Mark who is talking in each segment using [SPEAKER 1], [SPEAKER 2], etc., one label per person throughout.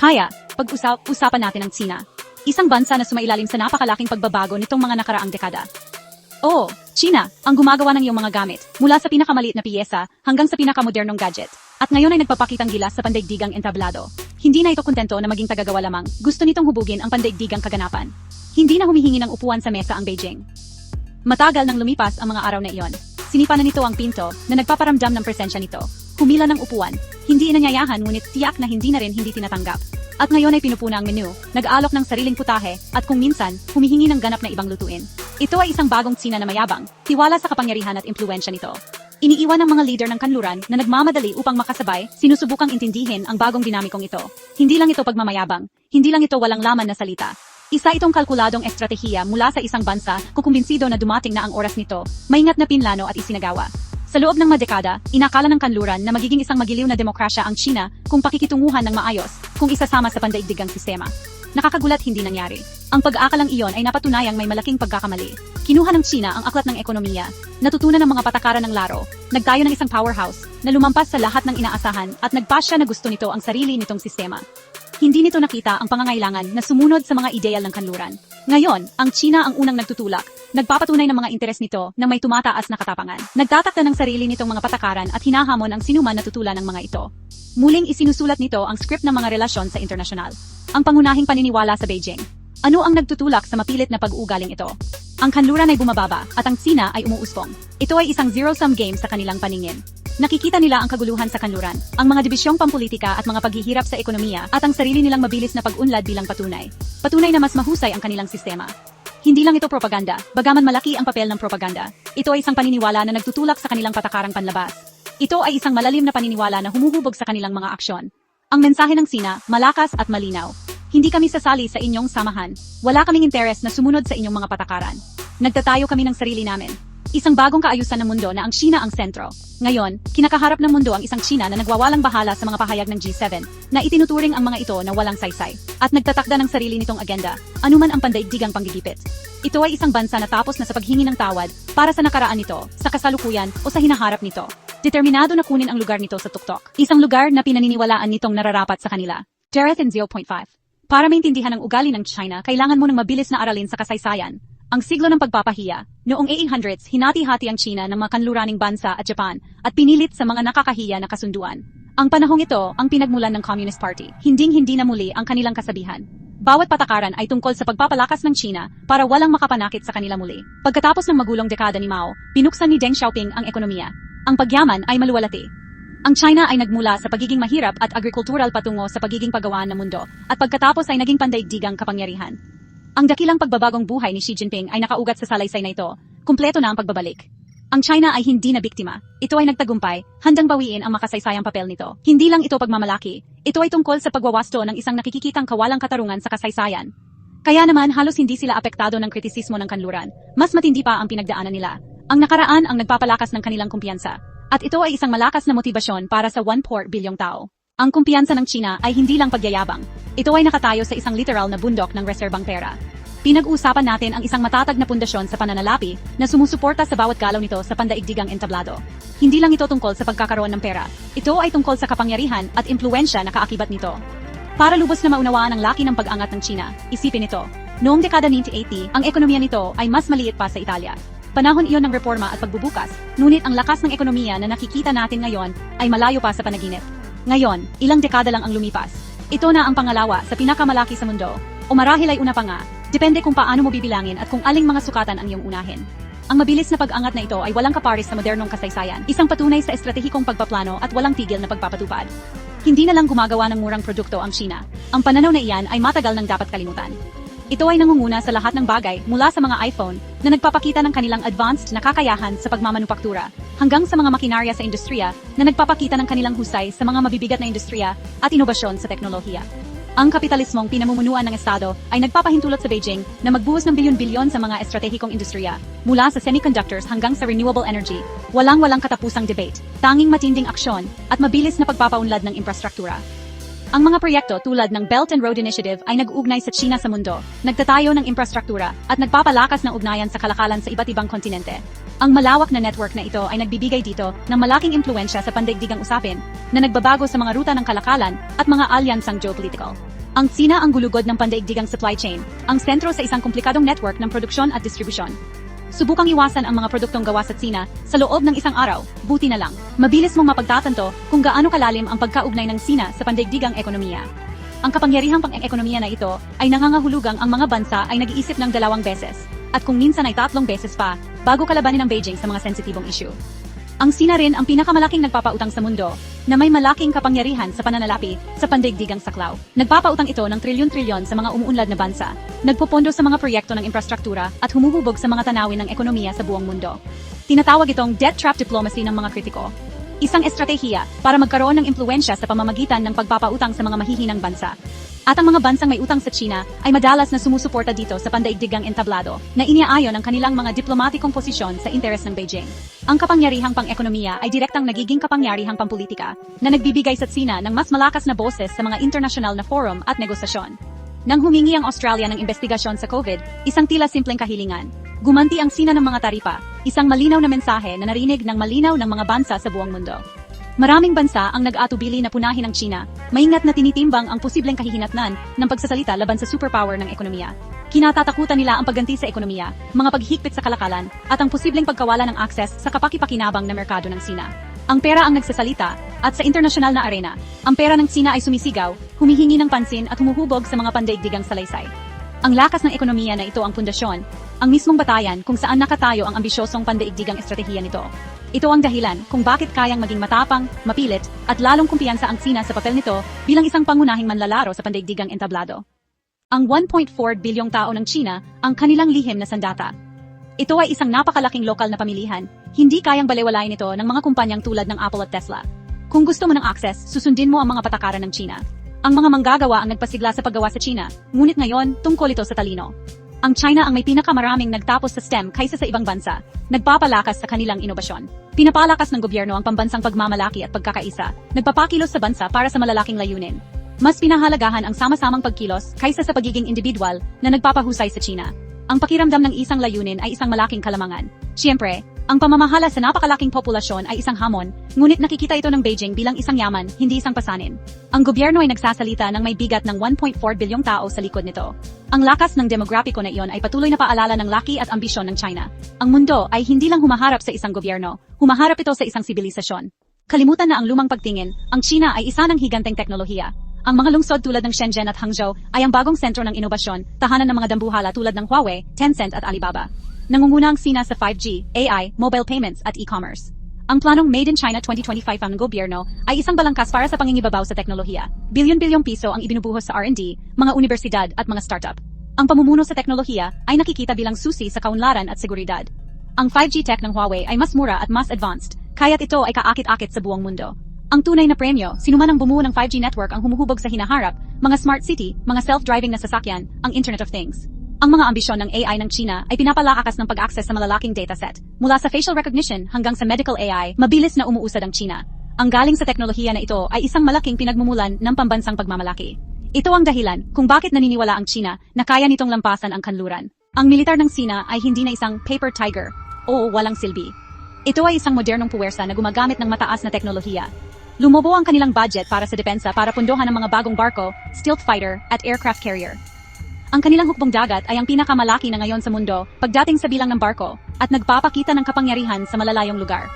[SPEAKER 1] Kaya, pag-usapan natin ang China. Isang bansa na sumailalim sa napakalaking pagbabago nitong mga nakaraang dekada. Oo, China, ang gumagawa ng iyong mga gamit, mula sa pinakamaliit na piyesa hanggang sa pinakamodernong gadget. At ngayon ay nagpapakitang gilas sa pandaigdigang entablado. Hindi na ito kontento na maging tagagawa lamang, gusto nitong hubugin ang pandaigdigang kaganapan. Hindi na humihingi ng upuan sa mesa ang Beijing. Matagal nang lumipas ang mga araw na iyon. Sinipa na nito ang pinto na nagpaparamdam ng presensya nito. Humila ng upuan. Hindi inanyayahan ngunit tiyak na hindi na rin hindi tinatanggap. At ngayon ay pinupuna ang menu, nag-aalok ng sariling putahe, at kung minsan, humihingi ng ganap na ibang lutuin. Ito ay isang bagong Tsina na mayabang, tiwala sa kapangyarihan at impluensya nito. Iniiwan ng mga leader ng kanluran na nagmamadali upang makasabay, sinusubukang intindihin ang bagong dinamikong ito. Hindi lang ito pagmamayabang, hindi lang ito walang laman na salita. Isa itong kalkuladong estratehiya mula sa isang bansa kung kumbinsido na dumating na ang oras nito, maingat na pinlano at isinagawa. Sa loob ng madekada, inakala ng kanluran na magiging isang magiliw na demokrasya ang China kung pakikitunguhan ng maayos, kung isasama sa pandaigdigang sistema. Nakakagulat hindi nangyari. Ang pag-aakalang iyon ay napatunayang may malaking pagkakamali. Kinuha ng China ang aklat ng ekonomiya, natutunan ng mga patakaran ng laro, nagtayo ng isang powerhouse, na lumampas sa lahat ng inaasahan at nagpasya na gusto nito ang sarili nitong sistema. Hindi nito nakita ang pangangailangan na sumunod sa mga ideal ng kanluran. Ngayon, ang China ang unang nagtutulak, nagpapatunay ng mga interes nito na may tumataas na katapangan. Nagtatakda ng sarili nitong mga patakaran at hinahamon ang sinuman na tutulan ng mga ito. Muling isinusulat nito ang script ng mga relasyon sa internasyonal. Ang pangunahing paniniwala sa Beijing. Ano ang nagtutulak sa mapilit na pag-uugaling ito? Ang kanluran ay bumababa at ang China ay umuusbong. Ito ay isang zero-sum game sa kanilang paningin. Nakikita nila ang kaguluhan sa kanluran, ang mga dibisyong pampolitika at mga paghihirap sa ekonomiya at ang sarili nilang mabilis na pag-unlad bilang patunay. Patunay na mas mahusay ang kanilang sistema. Hindi lang ito propaganda, bagaman malaki ang papel ng propaganda. Ito ay isang paniniwala na nagtutulak sa kanilang patakarang panlabas. Ito ay isang malalim na paniniwala na humuhubog sa kanilang mga aksyon. Ang mensahe ng Sina, malakas at malinaw. Hindi kami sasali sa inyong samahan. Wala kaming interes na sumunod sa inyong mga patakaran. Nagtatayo kami ng sarili namin. Isang bagong kaayusan ng mundo na ang China ang sentro. Ngayon, kinakaharap ng mundo ang isang China na nagwawalang bahala sa mga pahayag ng G7, na itinuturing ang mga ito na walang saysay, at nagtatakda ng sarili nitong agenda, anuman ang pandaigdigang panggigipit. Ito ay isang bansa na tapos na sa paghingi ng tawad para sa nakaraan nito, sa kasalukuyan o sa hinaharap nito. Determinado na kunin ang lugar nito sa tuktok. Isang lugar na pinaniniwalaan nitong nararapat sa kanila. Jareth in 0.5. Para maintindihan ang ugali ng China, kailangan mo ng mabilis na aralin sa kasaysayan. Ang siglo ng pagpapahiya, noong 1800s, hinati-hati ang China ng mga kanluraning bansa at Japan at pinilit sa mga nakakahiya na kasunduan. Ang panahong ito ang pinagmulan ng Communist Party. Hinding-hindi na muli ang kanilang kasabihan. Bawat patakaran ay tungkol sa pagpapalakas ng China para walang makapanakit sa kanila muli. Pagkatapos ng magulong dekada ni Mao, binuksan ni Deng Xiaoping ang ekonomiya. Ang pagyaman ay maluwalati. Ang China ay nagmula sa pagiging mahirap at agrikultural patungo sa pagiging pagawaan ng mundo, at pagkatapos ay naging pandaigdigang kapangyarihan. Ang dakilang pagbabagong buhay ni Xi Jinping ay nakaugat sa salaysay na ito. Kumpleto na ang pagbabalik. Ang China ay hindi na biktima. Ito ay nagtagumpay, handang bawiin ang makasaysayang papel nito. Hindi lang ito pagmamalaki. Ito ay tungkol sa pagwawasto ng isang nakikikitang kawalang katarungan sa kasaysayan. Kaya naman halos hindi sila apektado ng kritisismo ng kanluran. Mas matindi pa ang pinagdaanan nila. Ang nakaraan ang nagpapalakas ng kanilang kumpiyansa. At ito ay isang malakas na motibasyon para sa 1 bilyong tao. Ang kumpiyansa ng China ay hindi lang pagyayabang. Ito ay nakatayo sa isang literal na bundok ng reserbang pera. Pinag-uusapan natin ang isang matatag na pundasyon sa pananalapi na sumusuporta sa bawat galaw nito sa pandaigdigang entablado. Hindi lang ito tungkol sa pagkakaroon ng pera. Ito ay tungkol sa kapangyarihan at impluensya na kaakibat nito. Para lubos na maunawaan ang laki ng pag-angat ng China, isipin ito. Noong dekada 1980, ang ekonomiya nito ay mas maliit pa sa Italia. Panahon iyon ng reforma at pagbubukas, ngunit ang lakas ng ekonomiya na nakikita natin ngayon ay malayo pa sa panaginip. Ngayon, ilang dekada lang ang lumipas. Ito na ang pangalawa sa pinakamalaki sa mundo. O marahil ay una pa nga, depende kung paano mo bibilangin at kung aling mga sukatan ang iyong unahin. Ang mabilis na pag-angat na ito ay walang kaparis sa modernong kasaysayan, isang patunay sa estratehikong pagpaplano at walang tigil na pagpapatupad. Hindi na lang gumagawa ng murang produkto ang China. Ang pananaw na iyan ay matagal nang dapat kalimutan. Ito ay nangunguna sa lahat ng bagay mula sa mga iPhone na nagpapakita ng kanilang advanced na kakayahan sa pagmamanupaktura hanggang sa mga makinarya sa industriya na nagpapakita ng kanilang husay sa mga mabibigat na industriya at inobasyon sa teknolohiya. Ang kapitalismong pinamumunuan ng Estado ay nagpapahintulot sa Beijing na magbuhos ng bilyon-bilyon sa mga estratehikong industriya, mula sa semiconductors hanggang sa renewable energy, walang-walang katapusang debate, tanging matinding aksyon, at mabilis na pagpapaunlad ng infrastruktura. Ang mga proyekto tulad ng Belt and Road Initiative ay nag-uugnay sa China sa mundo, nagtatayo ng infrastruktura, at nagpapalakas ng ugnayan sa kalakalan sa iba't ibang kontinente. Ang malawak na network na ito ay nagbibigay dito ng malaking impluensya sa pandaigdigang usapin na nagbabago sa mga ruta ng kalakalan at mga alyansang geopolitical. Ang Sina ang gulugod ng pandaigdigang supply chain, ang sentro sa isang komplikadong network ng produksyon at distribusyon. Subukang iwasan ang mga produktong gawa sa Sina sa loob ng isang araw, buti na lang. Mabilis mong mapagtatanto kung gaano kalalim ang pagkaugnay ng Sina sa pandaigdigang ekonomiya. Ang kapangyarihang pang-ekonomiya na ito ay nangangahulugang ang mga bansa ay nag-iisip ng dalawang beses, at kung minsan ay tatlong beses pa, bago kalabanin ng Beijing sa mga sensitibong issue. Ang Sina rin ang pinakamalaking nagpapautang sa mundo na may malaking kapangyarihan sa pananalapi sa pandaigdigang saklaw. Nagpapautang ito ng trilyon-trilyon sa mga umuunlad na bansa, nagpupondo sa mga proyekto ng infrastruktura at humuhubog sa mga tanawin ng ekonomiya sa buong mundo. Tinatawag itong debt trap diplomacy ng mga kritiko. Isang estratehiya para magkaroon ng impluensya sa pamamagitan ng pagpapautang sa mga mahihinang bansa. At ang mga bansang may utang sa China ay madalas na sumusuporta dito sa pandaigdigang entablado na iniaayon ang kanilang mga diplomatikong posisyon sa interes ng Beijing. Ang kapangyarihang pang-ekonomiya ay direktang nagiging kapangyarihang pampolitika na nagbibigay sa China ng mas malakas na boses sa mga internasyonal na forum at negosasyon. Nang humingi ang Australia ng investigasyon sa COVID, isang tila simpleng kahilingan. Gumanti ang Sina ng mga taripa, isang malinaw na mensahe na narinig ng malinaw ng mga bansa sa buong mundo. Maraming bansa ang nag-atubili na punahin ang China, maingat na tinitimbang ang posibleng kahihinatnan ng pagsasalita laban sa superpower ng ekonomiya. Kinatatakutan nila ang pagganti sa ekonomiya, mga paghihigpit sa kalakalan, at ang posibleng pagkawala ng akses sa kapakipakinabang na merkado ng Sina. Ang pera ang nagsasalita, at sa internasyonal na arena, ang pera ng Sina ay sumisigaw, humihingi ng pansin at humuhubog sa mga pandaigdigang salaysay. Ang lakas ng ekonomiya na ito ang pundasyon, ang mismong batayan kung saan nakatayo ang ambisyosong pandaigdigang estratehiya nito. Ito ang dahilan kung bakit kayang maging matapang, mapilit, at lalong kumpiyansa ang Sina sa papel nito bilang isang pangunahing manlalaro sa pandaigdigang entablado. Ang 1.4 bilyong tao ng China ang kanilang lihim na sandata. Ito ay isang napakalaking lokal na pamilihan, hindi kayang balewalain ito ng mga kumpanyang tulad ng Apple at Tesla. Kung gusto mo ng access, susundin mo ang mga patakaran ng China. Ang mga manggagawa ang nagpasigla sa paggawa sa China, ngunit ngayon, tungkol ito sa talino. Ang China ang may pinakamaraming nagtapos sa STEM kaysa sa ibang bansa, nagpapalakas sa kanilang inobasyon. Pinapalakas ng gobyerno ang pambansang pagmamalaki at pagkakaisa, nagpapakilos sa bansa para sa malalaking layunin. Mas pinahalagahan ang sama-samang pagkilos kaysa sa pagiging individual na nagpapahusay sa China. Ang pakiramdam ng isang layunin ay isang malaking kalamangan. Siyempre, ang pamamahala sa napakalaking populasyon ay isang hamon, ngunit nakikita ito ng Beijing bilang isang yaman, hindi isang pasanin. Ang gobyerno ay nagsasalita ng may bigat ng 1.4 bilyong tao sa likod nito. Ang lakas ng demograpiko na iyon ay patuloy na paalala ng laki at ambisyon ng China. Ang mundo ay hindi lang humaharap sa isang gobyerno, humaharap ito sa isang sibilisasyon. Kalimutan na ang lumang pagtingin, ang China ay isa ng higanteng teknolohiya. Ang mga lungsod tulad ng Shenzhen at Hangzhou ay ang bagong sentro ng inobasyon, tahanan ng mga dambuhala tulad ng Huawei, Tencent at Alibaba. Nangunguna ang Sina sa 5G, AI, mobile payments at e-commerce. Ang planong Made in China 2025 ng gobyerno ay isang balangkas para sa pangingibabaw sa teknolohiya. Bilyon-bilyong piso ang ibinubuhos sa R&D, mga universidad at mga startup. Ang pamumuno sa teknolohiya ay nakikita bilang susi sa kaunlaran at seguridad. Ang 5G tech ng Huawei ay mas mura at mas advanced, kaya't ito ay kaakit-akit sa buong mundo. Ang tunay na premyo, sinuman ang bumuo ng 5G network ang humuhubog sa hinaharap, mga smart city, mga self-driving na sasakyan, ang Internet of Things. Ang mga ambisyon ng AI ng China ay pinapalakas ng pag-access sa malalaking dataset. Mula sa facial recognition hanggang sa medical AI, mabilis na umuusad ang China. Ang galing sa teknolohiya na ito ay isang malaking pinagmumulan ng pambansang pagmamalaki. Ito ang dahilan kung bakit naniniwala ang China na kaya nitong lampasan ang kanluran. Ang militar ng China ay hindi na isang paper tiger o walang silbi. Ito ay isang modernong puwersa na gumagamit ng mataas na teknolohiya. Lumobo ang kanilang budget para sa depensa para pundohan ng mga bagong barko, stealth fighter, at aircraft carrier. Ang kanilang hukbong dagat ay ang pinakamalaki na ngayon sa mundo pagdating sa bilang ng barko at nagpapakita ng kapangyarihan sa malalayong lugar.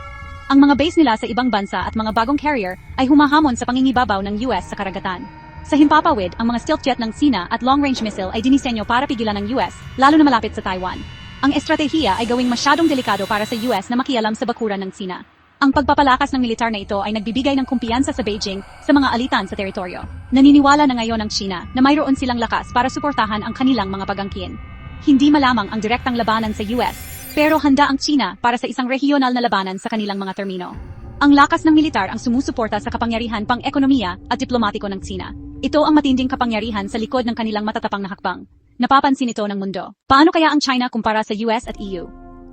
[SPEAKER 1] Ang mga base nila sa ibang bansa at mga bagong carrier ay humahamon sa pangingibabaw ng US sa karagatan. Sa himpapawid, ang mga stealth jet ng Sina at long-range missile ay dinisenyo para pigilan ng US, lalo na malapit sa Taiwan. Ang estratehiya ay gawing masyadong delikado para sa US na makialam sa bakuran ng Sina. Ang pagpapalakas ng militar na ito ay nagbibigay ng kumpiyansa sa Beijing sa mga alitan sa teritoryo. Naniniwala na ngayon ang China na mayroon silang lakas para suportahan ang kanilang mga pagangkin. Hindi malamang ang direktang labanan sa US, pero handa ang China para sa isang regional na labanan sa kanilang mga termino. Ang lakas ng militar ang sumusuporta sa kapangyarihan pang-ekonomiya at diplomatiko ng China. Ito ang matinding kapangyarihan sa likod ng kanilang matatapang na hakbang. Napapansin ito ng mundo. Paano kaya ang China kumpara sa US at EU?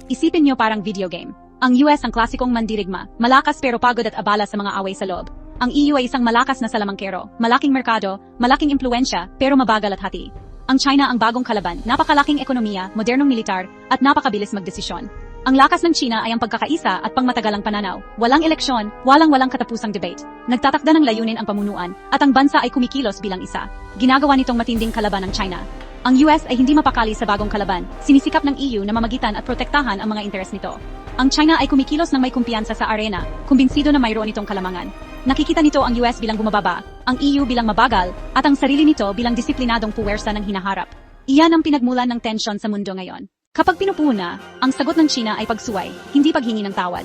[SPEAKER 1] Isipin nyo parang video game. Ang US ang klasikong mandirigma, malakas pero pagod at abala sa mga away sa loob. Ang EU ay isang malakas na salamangkero, malaking merkado, malaking impluensya, pero mabagal at hati. Ang China ang bagong kalaban, napakalaking ekonomiya, modernong militar, at napakabilis magdesisyon. Ang lakas ng China ay ang pagkakaisa at pangmatagalang pananaw. Walang eleksyon, walang-walang katapusang debate. Nagtatakda ng layunin ang pamunuan, at ang bansa ay kumikilos bilang isa. Ginagawa nitong matinding kalaban ng China. Ang US ay hindi mapakali sa bagong kalaban, sinisikap ng EU na mamagitan at protektahan ang mga interes nito. Ang China ay kumikilos ng may kumpiyansa sa arena, kumbinsido na mayroon itong kalamangan. Nakikita nito ang US bilang bumababa, ang EU bilang mabagal, at ang sarili nito bilang disiplinadong puwersa ng hinaharap. Iyan ang pinagmulan ng tensyon sa mundo ngayon. Kapag pinupuna, ang sagot ng China ay pagsuway, hindi paghingi ng tawad.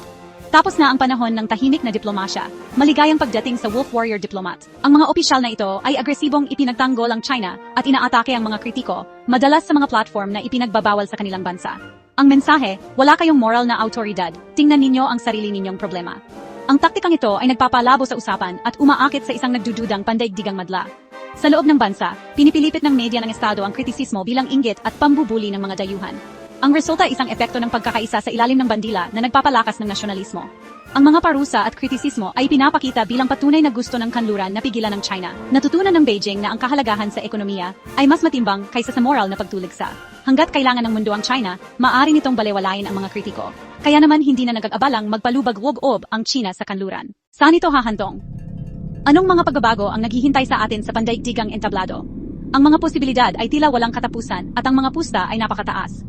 [SPEAKER 1] Tapos na ang panahon ng tahimik na diplomasya, maligayang pagdating sa wolf warrior diplomat. Ang mga opisyal na ito ay agresibong ipinagtanggol ang China at inaatake ang mga kritiko, madalas sa mga platform na ipinagbabawal sa kanilang bansa. Ang mensahe, wala kayong moral na autoridad, tingnan ninyo ang sarili ninyong problema. Ang taktikang ito ay nagpapalabo sa usapan at umaakit sa isang nagdududang pandaigdigang madla. Sa loob ng bansa, pinipilipit ng media ng Estado ang kritisismo bilang inggit at pambubuli ng mga dayuhan. Ang resulta ay isang epekto ng pagkakaisa sa ilalim ng bandila na nagpapalakas ng nasyonalismo. Ang mga parusa at kritisismo ay pinapakita bilang patunay na gusto ng kanluran na pigilan ng China. Natutunan ng Beijing na ang kahalagahan sa ekonomiya ay mas matimbang kaysa sa moral na pagtuligsa. Hanggat kailangan ng mundo ang China, maaari nitong balewalain ang mga kritiko. Kaya naman hindi na nagag-abalang magpalubag-wob-ob ang China sa kanluran. Saan ito hahantong? Anong mga pagbabago ang naghihintay sa atin sa pandaigdigang entablado? Ang mga posibilidad ay tila walang katapusan at ang mga pusta ay napakataas.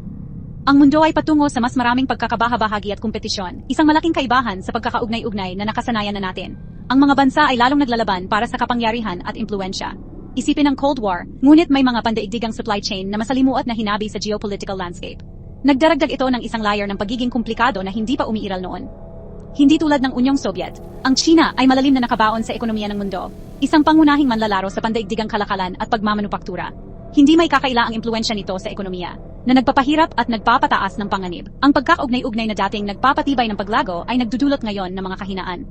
[SPEAKER 1] Ang mundo ay patungo sa mas maraming pagkakabahabahagi at kompetisyon, isang malaking kaibahan sa pagkakaugnay-ugnay na nakasanayan na natin. Ang mga bansa ay lalong naglalaban para sa kapangyarihan at impluensya. Isipin ang Cold War, ngunit may mga pandaigdigang supply chain na masalimuot na hinabi sa geopolitical landscape. Nagdaragdag ito ng isang layer ng pagiging komplikado na hindi pa umiiral noon. Hindi tulad ng Unyong Soviet, ang China ay malalim na nakabaon sa ekonomiya ng mundo, isang pangunahing manlalaro sa pandaigdigang kalakalan at pagmamanupaktura. Hindi may kakaila ang impluensya nito sa ekonomiya, na nagpapahirap at nagpapataas ng panganib. Ang pagkakaugnay-ugnay na dating nagpapatibay ng paglago ay nagdudulot ngayon ng mga kahinaan.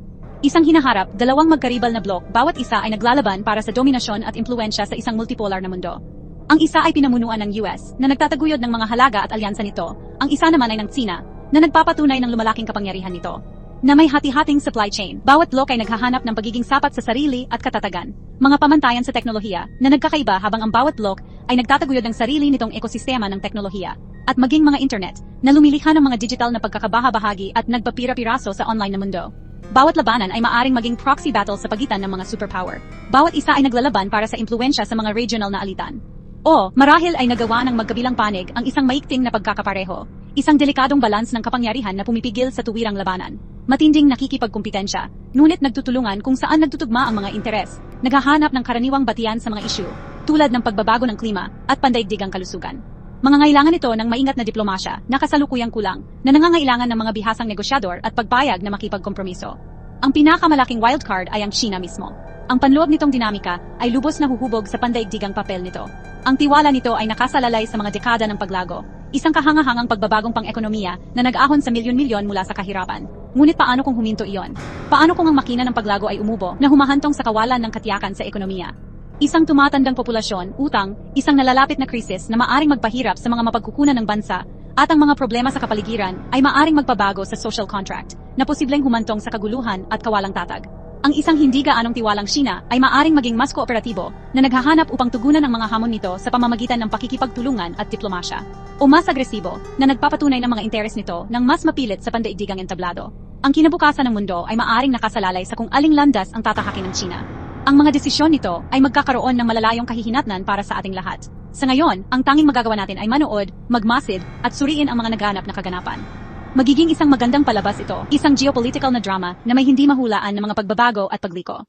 [SPEAKER 1] Isang hinaharap, dalawang magkaribal na blok, bawat isa ay naglalaban para sa dominasyon at impluensya sa isang multipolar na mundo. Ang isa ay pinamunuan ng US, na nagtataguyod ng mga halaga at alyansa nito. Ang isa naman ay ng China, na nagpapatunay ng lumalaking kapangyarihan nito na may hati-hating supply chain. Bawat blok ay naghahanap ng pagiging sapat sa sarili at katatagan. Mga pamantayan sa teknolohiya na nagkakaiba habang ang bawat blok ay nagtataguyod ng sarili nitong ekosistema ng teknolohiya. At maging mga internet na lumilikha ng mga digital na pagkakabahabahagi at nagpapira-piraso sa online na mundo. Bawat labanan ay maaring maging proxy battle sa pagitan ng mga superpower. Bawat isa ay naglalaban para sa impluensya sa mga regional na alitan. O, marahil ay nagawa ng magkabilang panig ang isang maikting na pagkakapareho, isang delikadong balans ng kapangyarihan na pumipigil sa tuwirang labanan. Matinding nakikipagkumpitensya, ngunit nagtutulungan kung saan nagtutugma ang mga interes, naghahanap ng karaniwang batian sa mga isyu, tulad ng pagbabago ng klima at pandaigdigang kalusugan. Mga ngailangan ito ng maingat na diplomasya na kasalukuyang kulang, na nangangailangan ng mga bihasang negosyador at pagpayag na makipagkompromiso. Ang pinakamalaking wildcard ay ang China mismo. Ang panloob nitong dinamika ay lubos na huhubog sa pandaigdigang papel nito. Ang tiwala nito ay nakasalalay sa mga dekada ng paglago, isang kahangahangang pagbabagong pang-ekonomiya na nag-ahon sa milyon-milyon mula sa kahirapan. Ngunit paano kung huminto iyon? Paano kung ang makina ng paglago ay umubo na humahantong sa kawalan ng katiyakan sa ekonomiya? Isang tumatandang populasyon, utang, isang nalalapit na krisis na maaring magpahirap sa mga mapagkukunan ng bansa, at ang mga problema sa kapaligiran ay maaring magpabago sa social contract na posibleng humantong sa kaguluhan at kawalang tatag. Ang isang hindi gaanong tiwalang China ay maaring maging mas kooperatibo na naghahanap upang tugunan ang mga hamon nito sa pamamagitan ng pakikipagtulungan at diplomasya. O mas agresibo na nagpapatunay ng mga interes nito ng mas mapilit sa pandaigdigang entablado. Ang kinabukasan ng mundo ay maaring nakasalalay sa kung aling landas ang tatahakin ng China. Ang mga desisyon nito ay magkakaroon ng malalayong kahihinatnan para sa ating lahat. Sa ngayon, ang tanging magagawa natin ay manood, magmasid, at suriin ang mga naganap na kaganapan. Magiging isang magandang palabas ito, isang geopolitical na drama na may hindi mahulaan ng mga pagbabago at pagliko.